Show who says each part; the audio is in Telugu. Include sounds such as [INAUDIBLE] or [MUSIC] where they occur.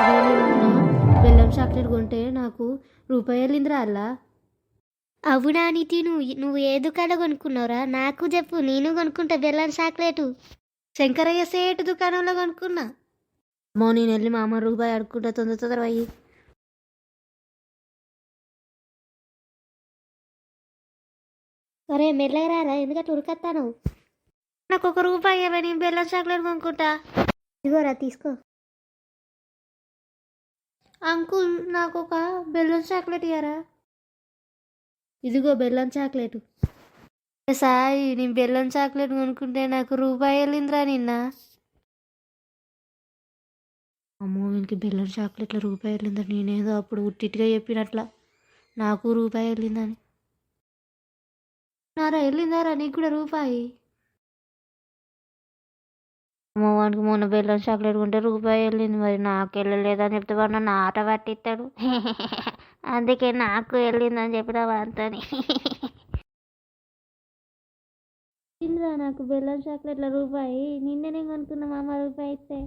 Speaker 1: అదే బెల్లం చాక్లెట్ కొంటే నాకు రూపాయి వెళ్ళిందిరా అలా
Speaker 2: అవునా నితి నువ్వు నువ్వు ఏ దుకాణం కొనుక్కున్నావురా? నాకు చెప్పు నేను కొనుక్కుంటా బెల్లం చాక్లెట్.
Speaker 1: శంకరయ్య సేటు దుకాణంలో కొనుక్కున్నా. అమ్మో నేను వెళ్ళి మా అమ్మ రూపాయి అడుక్కుంటా తొందర తొందర అయ్యి.
Speaker 2: ఒరే మెల్లగా రారా? ఎందుకంటే ఉరకత్తాను
Speaker 1: నాకు ఒక రూపాయి ఇవ్వని బెల్లం చాక్లెట్ కొనుక్కుంటా.
Speaker 2: ఇదిగోరా తీసుకో.
Speaker 1: అంకుల్ నాకు ఒక బెల్లం చాక్లెట్ ఇయ్యరా? ఇదిగో బెల్లం చాక్లెట్. సాయి నేను బెల్లం చాక్లెట్ కొనుక్కుంటే నాకు రూపాయి వెళ్ళిందిరా నిన్న. అమ్మో వీనికి బెల్లం చాక్లెట్ల రూపాయి వెళ్ళిందా నేనేదో అప్పుడు ఉట్టిట్టుగా చెప్పినట్ల. నాకు రూపాయి వెళ్ళిందని. నారా వెళ్ళిందారా? నీకు కూడా రూపాయి? అమ్మ వానికి మొన్న బెల్లం చాక్లెట్ కొంటే రూపాయి వెళ్ళింది మరి నాకు వెళ్ళలేదని చెప్తే వాడు నన్ను ఆట పట్టిస్తాడు. [LAUGHS] అందుకే నాకు వెళ్ళిందని చెప్పిన వాడితోని [LAUGHS] ఇంద్రా నాకు బెల్లం చాక్లెట్ల రూపాయి నిన్ననే కొనుక్కున్నా మా అమ్మ రూపాయి ఇస్తే.